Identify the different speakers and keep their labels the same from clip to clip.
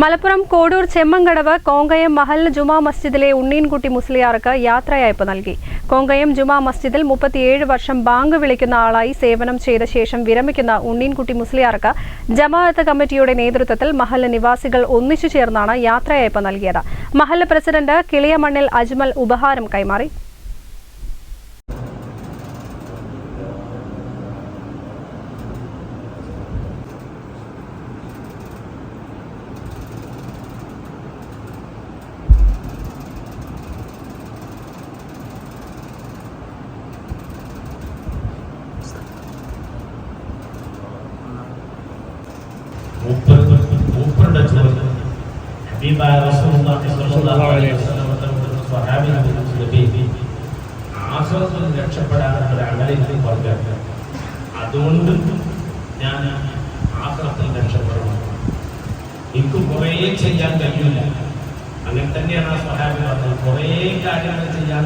Speaker 1: Malappuram Kodur Chemmankadavu Kongayam Mahal ജുമാ മസ്ജിദിലെ ഉണ്ണീൻകുട്ടി മുസ്ലിയാർക്ക് യാത്രയയപ്പ് നൽകി. കോങ്കയം ജുമാ മസ്ജിദിൽ മുപ്പത്തിയേഴ് വർഷം ബാങ്ക് വിളിക്കുന്ന ആളായി സേവനം ചെയ്ത ശേഷം വിരമിക്കുന്ന ഉണ്ണീൻകുട്ടി മുസ്ലിയാർക്ക് ജമാഅത്ത് കമ്മിറ്റിയുടെ നേതൃത്വത്തിൽ മഹൽ നിവാസികൾ ഒന്നിച്ചു ചേർന്നാണ് യാത്രയയപ്പ് നൽകിയത്. മഹൽ പ്രസിഡന്റ് കിളിയമണ്ണിൽ അജ്മൽ ഉപഹാരം കൈമാറി.
Speaker 2: മൂപ്പർ മൂപ്പരുടെ ചോദ്യം. ഹബീബായ റസൂലുള്ളാഹി സ്വല്ലല്ലാഹു അലൈഹി വസല്ലം തങ്ങളുടെ സ്വഹാബികളെ കുറിച്ച് ആശ്രമത്തിൽ രക്ഷപ്പെടാനുള്ള ഒരു അമലിനെ പറഞ്ഞു അതുകൊണ്ട് ഞാൻ ആശ്രമത്തിൽ രക്ഷപ്പെടണം. എനിക്ക് കുറേ ചെയ്യാൻ കഴിയില്ല. അങ്ങനെ തന്നെയാണ് ആ സ്വഹാബി പറഞ്ഞത്. കുറേ കാര്യങ്ങൾ ചെയ്യാൻ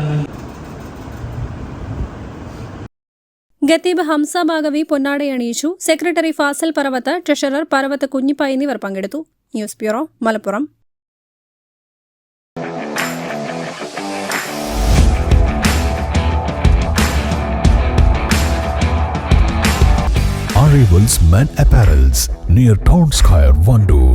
Speaker 1: ഖത്തീബ് ഹംസ ബാഗവി പൊന്നാടയണിയിച്ചു സെക്രട്ടറി ഫാസൽ പർവത്ത് ട്രഷറർ പർവത്ത് കുഞ്ഞിപ്പ എന്നിവർ പങ്കെടുത്തു. News bureau Malappuram.
Speaker 3: Arrivals Men Apparels near Town Square, Vandoor.